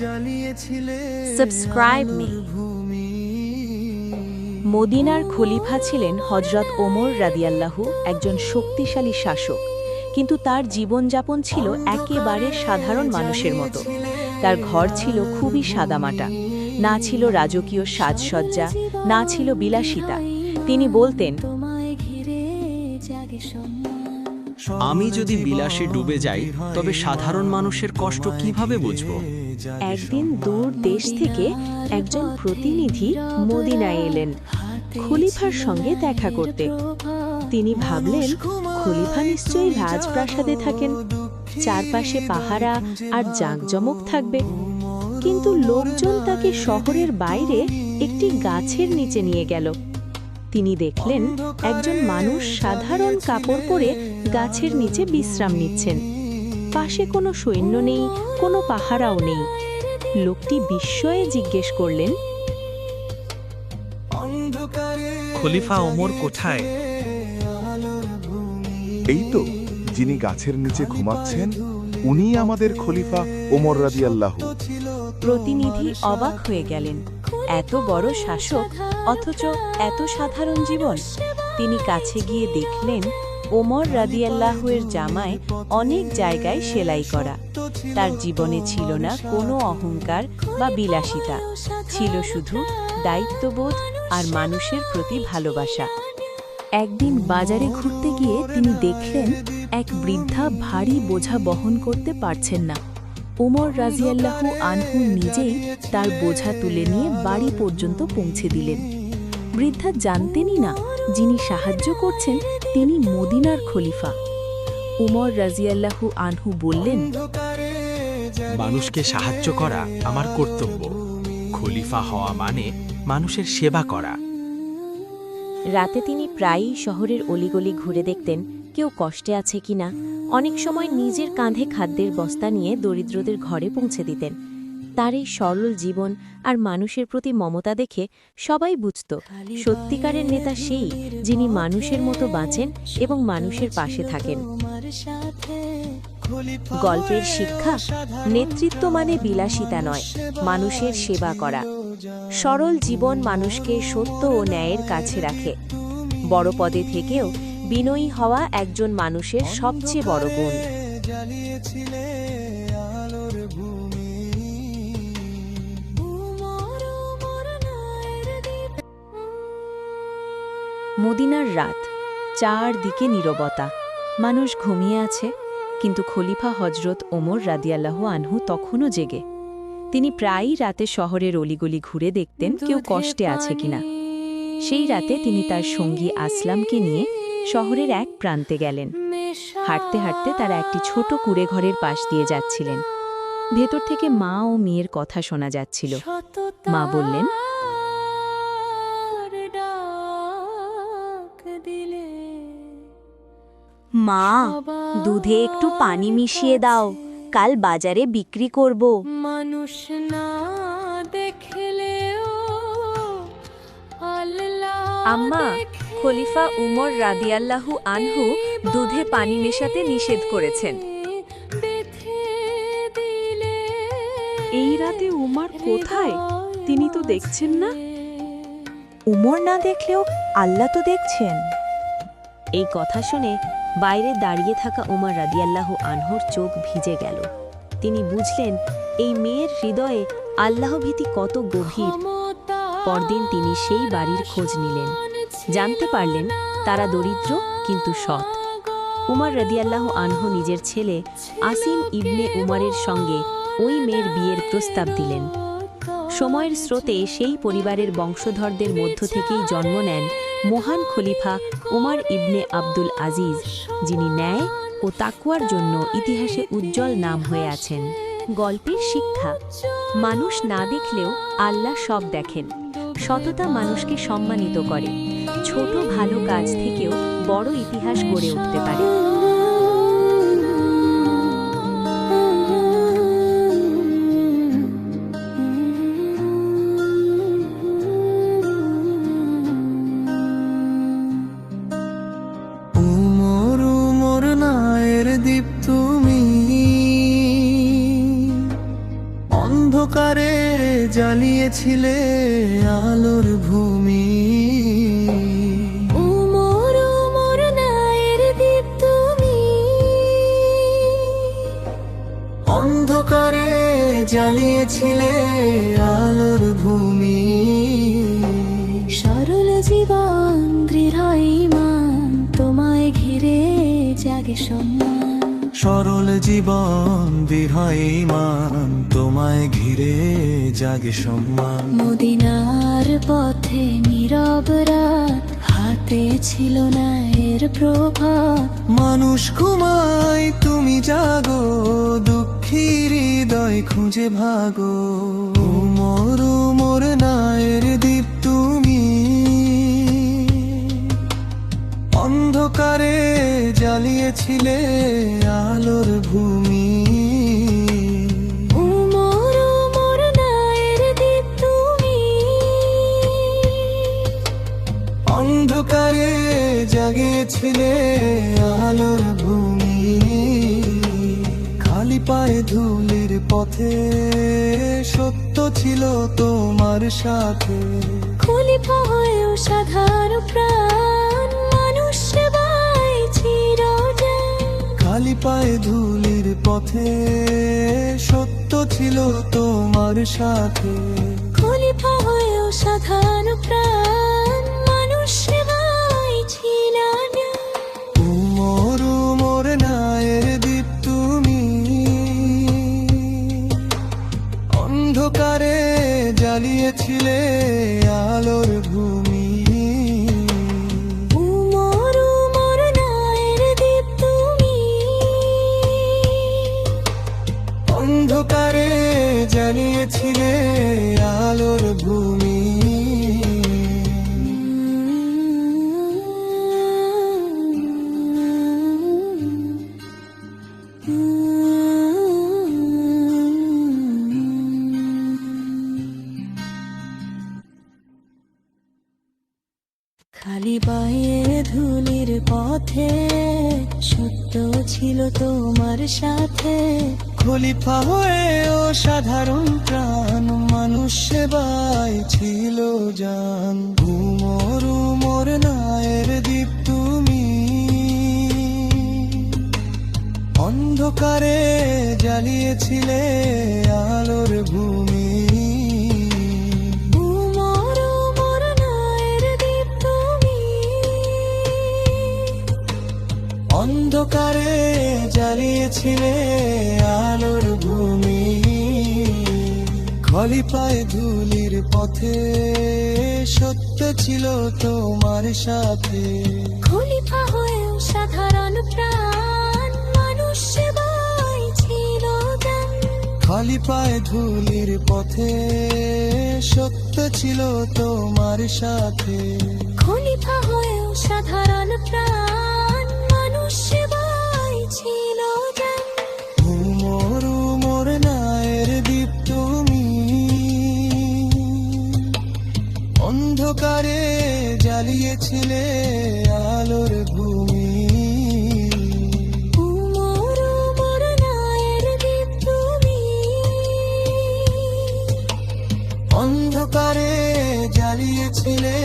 Subscribe me. মদিনার খলিফা ছিলেন হজরত ওমর রাদিয়াল্লাহু একজন শক্তিশালী শাসক। কিন্তু তার জীবনযাপন ছিল একেবারে সাধারণ মানুষের মতো। তার ঘর ছিল খুবই সাদামাটা। না ছিল রাজকীয় সাজসজ্জা না ছিল বিলাসিতা। তিনি বলতেন তোমায় ঘিরে আমি যদি বিলাসে ডুবে যাই তবে সাধারণ মানুষের কষ্ট কীভাবে বুঝব? একদিন দূর দেশ থেকে একজন প্রতিনিধি মদিনায় এলেন, খলিফার সঙ্গে দেখা করতে। তিনি ভাবলেন, খলিফা নিশ্চয়ই রাজপ্রাসাদে থাকেন, চারপাশে পাহারা আর জাঁকজমক থাকবে। কিন্তু লোকজন তাকে শহরের বাইরে একটি গাছের নিচে নিয়ে গেল। তিনি দেখলেন, একজন মানুষ সাধারণ কাপড় পরে গাছের নিচে বিশ্রাম নিচ্ছেন। পাশে কোনো সৈন্য নেই কোনো পাহারাও নেই। লোকটি বিস্ময়ে জিজ্ঞেস করলেন খলিফা ওমর কোথায়? এই তো যিনি গাছের নিচে ঘুমাচ্ছেন উনি আমাদের খলিফা ওমর রাদিয়াল্লাহু। প্রতিনিধি অবাক হয়ে গেলেন। এত বড় শাসক অথচ এত সাধারণ জীবন। তিনি কাছে গিয়ে দেখলেন ওমর রাদিয়াল্লাহুয়ের জামায় অনেক জায়গায় সেলাই করা। তার জীবনে ছিল না কোনো অহংকার বা বিলাসিতা। ছিল শুধু দায়িত্ববোধ আর মানুষের প্রতি ভালোবাসা। একদিন বাজারে ঘুরতে গিয়ে তিনি দেখলেন, এক বৃদ্ধা ভারী বোঝা বহন করতে পারছেন না। ওমর রাজিয়াল্লাহু আনহু নিজেই তার বোঝা তুলে নিয়ে বাড়ি পর্যন্ত পৌঁছে দিলেন। বৃদ্ধা জানতেনই না যিনি সাহায্য করছেন তিনি মদিনার খলিফা। উমর রাজিয়াল্লাহু আনহু বললেন মানুষকে সাহায্য করা আমার কর্তব্য। খলিফা হওয়া মানে মানুষের সেবা করা। রাতে তিনি প্রায়ই শহরের অলিগলি ঘুরে দেখতেন কেউ কষ্টে আছে কিনা। অনেক সময় নিজের কাঁধে খাদ্যের বস্তা নিয়ে দরিদ্রদের ঘরে পৌঁছে দিতেন। তার এই সরল জীবন আর মানুষের প্রতি মমতা দেখে সবাই বুঝত, সত্যিকারের নেতা সেই যিনি মানুষের মতো বাঁচেন এবং মানুষের পাশে থাকেন। গল্পের শিক্ষা নেতৃত্ব মানে বিলাসিতা নয়, মানুষের সেবা করা। সরল জীবন মানুষকে সত্য ও ন্যায়ের কাছে রাখে। বড় পদে থেকেও বিনয়ী হওয়া একজন মানুষের সবচেয়ে বড় গুণ। মদিনার রাত চারদিকে নীরবতা। মানুষ ঘুমিয়ে আছে কিন্তু খলিফা হজরত ওমর রাদিয়াল্লাহু আনহু তখনও জেগে। তিনি প্রায়ই রাতে শহরের অলিগলি ঘুরে দেখতেন কেউ কষ্টে আছে কিনা। সেই রাতে তিনি তার সঙ্গী আসলামকে নিয়ে শহরের এক প্রান্তে গেলেন। হাঁটতে হাঁটতে তারা একটি ছোট কুড়ে ঘরের পাশ দিয়ে যাচ্ছিলেন। ভেতর থেকে মা ও মেয়ের কথা শোনা যাচ্ছিল। মা বললেন মা দুধে একটু পানি মিশিয়ে দাও। কাল বাজারে বিক্রি করব। মানুষ না দেখলেও আল্লাহ আম্মা খলিফা উমর রাদিয়াল্লাহু আনহু দুধে পানি মেশাতে নিষেধ করেছেন। এই রাতে উমার কোথায়? তিনি তো দেখছেন না। উমর না দেখলেও আল্লাহ তো দেখছেন। এই কথা শুনে বাইরে দাঁড়িয়ে থাকা উমর রাদিয়াল্লাহ আনহর চোখ ভিজে গেল। তিনি বুঝলেন, এই মেয়ের হৃদয়ে আল্লাহ ভীতি কত গভীর। পরদিন তিনি সেই বাড়ির খোঁজ নিলেন। জানতে পারলেন, তারা দরিদ্র কিন্তু সৎ। উমার রদিয়াল্লাহ আনহু নিজের ছেলে আসিম ইবনে উমরের সঙ্গে ওই মেয়ের বিয়ের প্রস্তাব দিলেন। সময়ের স্রোতে সেই পরিবারের বংশধরদের মধ্য থেকেই জন্ম নেন মহান খলিফা উমর ইবনে আব্দুল আজিজ, যিনি ন্যায় ও তাকুয়ার জন্য ইতিহাসে উজ্জ্বল নাম হয়ে আছেন। গল্পের শিক্ষা, মানুষ না দেখলেও আল্লাহ সব দেখেন। সততা মানুষকে সম্মানিত করে। ছোট ভালো কাজ থেকেও বড় ইতিহাস গড়ে উঠতে পারে। জ্বালিয়েছিলে আলোর ভূমি। অন্ধকারে জ্বালিয়েছিলে আলোর ভূমি। সরল জীবন দৃঢ় ইমান তোমায় ঘিরে জাগে সম্মান। সরল জীবন দৃঢ় মান তোমায় ঘিরে জাগে সম্মান। মদিনার পথে নীরব রাত হাতে ছিল না এর প্রভাত। মানুষ ঘুমায় তুমি জাগো দুঃখী হৃদয় খুঁজে ভাগো। মোর মোর নায়ের দ্বীপ অন্ধকারে জ্বালিয়েছিলে আলোর ভূমি। অন্ধকারে জাগিয়েছিলে আলোর ভূমি। খালি পায়ে ধুলির পথে সত্য ছিল তোমার সাথে। খলিফা হয়েও সাধারণ প্রাণ। খালি পায়ে ধুলির পথে সত্য ছিল তোমার সাথে। খলিফা হয়েও সাধারণ ছিল তোমার সাথে। খলিফা হয়ে ও সাধারণ প্রাণ, মানুষ সেবায় ছিল জান। উমর উমর নায়ের দ্বীপ তুমি। অন্ধকারে জ্বালিয়েছিলে আলোর ভূমি। অন্ধকারে জ্বালিয়েছিলে আলোর ভূমি। খলিফায় ধুলির পথে সত্য ছিল তোমার সাথে। খলিফা হয়েও সাধারণ প্রাণ মানুষ ছিল জান খলিফায় ধুলির পথে সত্য ছিল তোমার সাথে। খলিফা হয়েও সাধারণ প্রাণ সেবায় ছিল উমর উমর নায়ের দ্বীপ তুমি। অন্ধকারে জ্বালিয়েছিলে আলোর ভূমি। উমর উমর নায়ের দ্বীপ তুমি। অন্ধকারে জ্বালিয়েছিলে